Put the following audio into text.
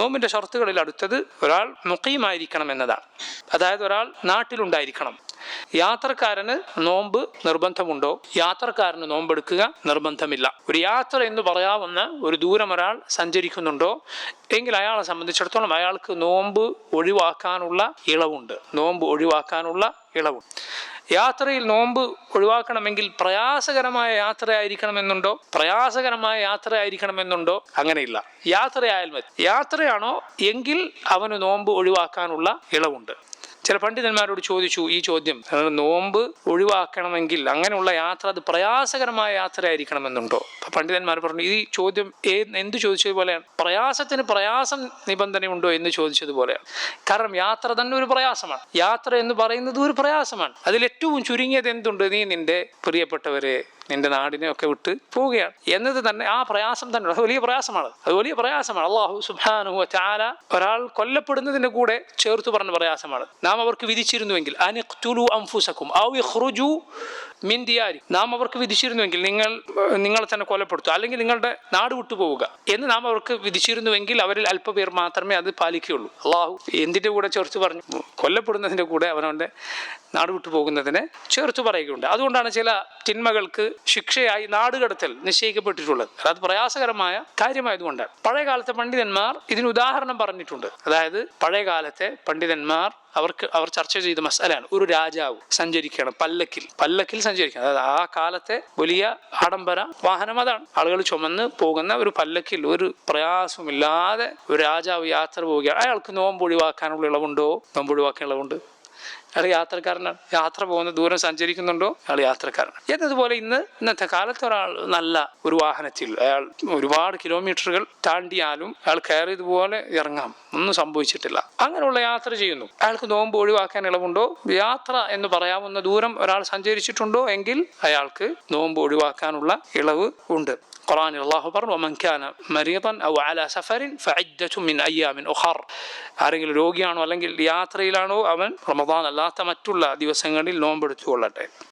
നോമ്പിന്റെ ഷർത്തുകളിൽ അടുത്തത് ഒരാൾ മുഖീമായിരിക്കണം എന്നതാണ് അതായത് ഒരാൾ നാട്ടിലുണ്ടായിരിക്കണം. യാത്രക്കാരന് നോമ്പ് നിർബന്ധമുണ്ടോ? യാത്രക്കാരന് നോമ്പെടുക്കുക നിർബന്ധമില്ല. ഒരു യാത്ര എന്ന് പറയാവുന്ന ഒരു ദൂരം ഒരാൾ സഞ്ചരിക്കുന്നുണ്ടോ? എങ്കിൽ അയാളെ സംബന്ധിച്ചിടത്തോളം അയാൾക്ക് നോമ്പ് ഒഴിവാക്കാനുള്ള ഇളവുണ്ട്. നോമ്പ് ഒഴിവാക്കാനുള്ള ഇളവുണ്ട്. യാത്രയിൽ നോമ്പ് ഒഴിവാക്കണമെങ്കിൽ പ്രയാസകരമായ യാത്രയായിരിക്കണമെന്നുണ്ടോ? പ്രയാസകരമായ യാത്രയായിരിക്കണമെന്നുണ്ടോ? അങ്ങനെയില്ല. യാത്രയായാൽ മതി. യാത്രയാണോ? എങ്കിൽ അവന് നോമ്പ് ഒഴിവാക്കാനുള്ള ഇളവുണ്ട്. ചില പണ്ഡിതന്മാരോട് ചോദിച്ചു ഈ ചോദ്യം നോമ്പ് ഒഴിവാക്കണമെങ്കിൽ അങ്ങനെയുള്ള യാത്ര അത് പ്രയാസകരമായ യാത്രയായിരിക്കണമെന്നുണ്ടോ? പണ്ഡിതന്മാർ പറഞ്ഞു ഈ ചോദ്യം എന്ത് ചോദിച്ചതുപോലെയാണ് പ്രയാസത്തിന് പ്രയാസം നിബന്ധനയുണ്ടോ എന്ന് ചോദിച്ചതുപോലെയാണ് കാരണം യാത്ര തന്നെ ഒരു പ്രയാസമാണ്. യാത്ര എന്ന് പറയുന്നത് ഒരു പ്രയാസമാണ്. അതിൽ ഏറ്റവും ചുരുങ്ങിയത് എന്തുണ്ട്? നീ നിന്റെ പ്രിയപ്പെട്ടവരെ നിന്റെ നാടിനെ ഒക്കെ വിട്ട് പോവുകയാണ്. എന്നത് തന്നെ ആ പ്രയാസം തന്നെ. അത് വലിയ പ്രയാസമാണ്. അത് വലിയ പ്രയാസമാണ്. അള്ളാഹു സുബാനു ചാല ഒരാൾ കൊല്ലപ്പെടുന്നതിന്റെ കൂടെ ചേർത്ത് പറഞ്ഞ പ്രയാസമാണ്. നാം അവർക്ക് വിധിച്ചിരുന്നുവെങ്കിൽ അനിഖ്തുലു അംഫുസക്കും ഔ ദിയാരി നാം അവർക്ക് വിധിച്ചിരുന്നുവെങ്കിൽ നിങ്ങൾ നിങ്ങളെ തന്നെ കൊലപ്പെടുത്തുക അല്ലെങ്കിൽ നിങ്ങളുടെ നാട് വിട്ടു പോവുക എന്ന് നാം അവർക്ക് വിധിച്ചിരുന്നുവെങ്കിൽ അവരിൽ അല്പപേർ മാത്രമേ അത് പാലിക്കുകയുള്ളൂ. അള്ളാഹു എന്തിന്റെ കൂടെ ചേർത്ത് പറഞ്ഞു? കൊല്ലപ്പെടുന്നതിന്റെ കൂടെ അവനവന്റെ നാട് വിട്ടു പോകുന്നതിനെ ചേർത്ത് പറയുകയുണ്ട്. അതുകൊണ്ടാണ് ചില തിന്മകൾക്ക് ശിക്ഷയായി നാടുകടത്തൽ നിശ്ചയിക്കപ്പെട്ടിട്ടുള്ളത്. അത് പ്രയാസകരമായ കാര്യമായതുകൊണ്ട് പഴയ കാലത്തെ പണ്ഡിതന്മാർ ഇതിന് ഉദാഹരണം പറഞ്ഞിട്ടുണ്ട്. അതായത് പഴയ കാലത്തെ പണ്ഡിതന്മാർ അവർക്ക് അവർ ചർച്ച ചെയ്ത മസാലയാണ്. ഒരു രാജാവ് സഞ്ചരിക്കണം പല്ലക്കിൽ. പല്ലക്കിൽ സഞ്ചരിക്കണം അതായത് ആ കാലത്തെ വലിയ ആഡംബര വാഹനം അതാണ്. ആളുകൾ ചുമന്ന് പോകുന്ന ഒരു പല്ലക്കിൽ ഒരു പ്രയാസമില്ലാതെ ഒരു രാജാവ് യാത്ര പോവുകയാണ്. അയാൾക്ക് നോമ്പ് ഒഴിവാക്കാനുള്ള ഇളവുണ്ടോ? നോമ്പ് ഒഴിവാക്കാൻ ഇളവുണ്ട്. അയാൾ യാത്രക്കാരനാണ്. യാത്ര പോകുന്ന ദൂരം സഞ്ചരിക്കുന്നുണ്ടോ? അയാൾ യാത്രക്കാരനാണ്. എന്നതുപോലെ ഇന്ന് ഇന്നത്തെ കാലത്ത് ഒരാൾ നല്ല ഒരു വാഹനത്തിൽ അയാൾ ഒരുപാട് കിലോമീറ്ററുകൾ താണ്ടിയാലും അയാൾ കയറിയതുപോലെ ഇറങ്ങാം. ഒന്നും സംഭവിച്ചിട്ടില്ല. അങ്ങനെയുള്ള യാത്ര ചെയ്യുന്നു. അയാൾക്ക് നോമ്പ് ഒഴിവാക്കാൻ ഇളവുണ്ടോ? യാത്ര എന്ന് പറയാവുന്ന ദൂരം ഒരാൾ സഞ്ചരിച്ചിട്ടുണ്ടോ? എങ്കിൽ അയാൾക്ക് നോമ്പ് ഒഴിവാക്കാനുള്ള ഇളവ് ഉണ്ട്. ഖുറാനിൽ അള്ളാഹു പറഞ്ഞു വമൻ കാന മരീദൻ ഔ അല സഫറിൻ ഫഇദ്ദതു മിൻ അയ്യാമിൻ ഉഖർ ആരെങ്കിലും രോഗിയാണോ അല്ലെങ്കിൽ യാത്രയിലാണോ അവൻ റമദാൻ അല്ലാത്ത മറ്റുള്ള ദിവസങ്ങളിൽ നോമ്പെടുത്തു കൊള്ളട്ടെ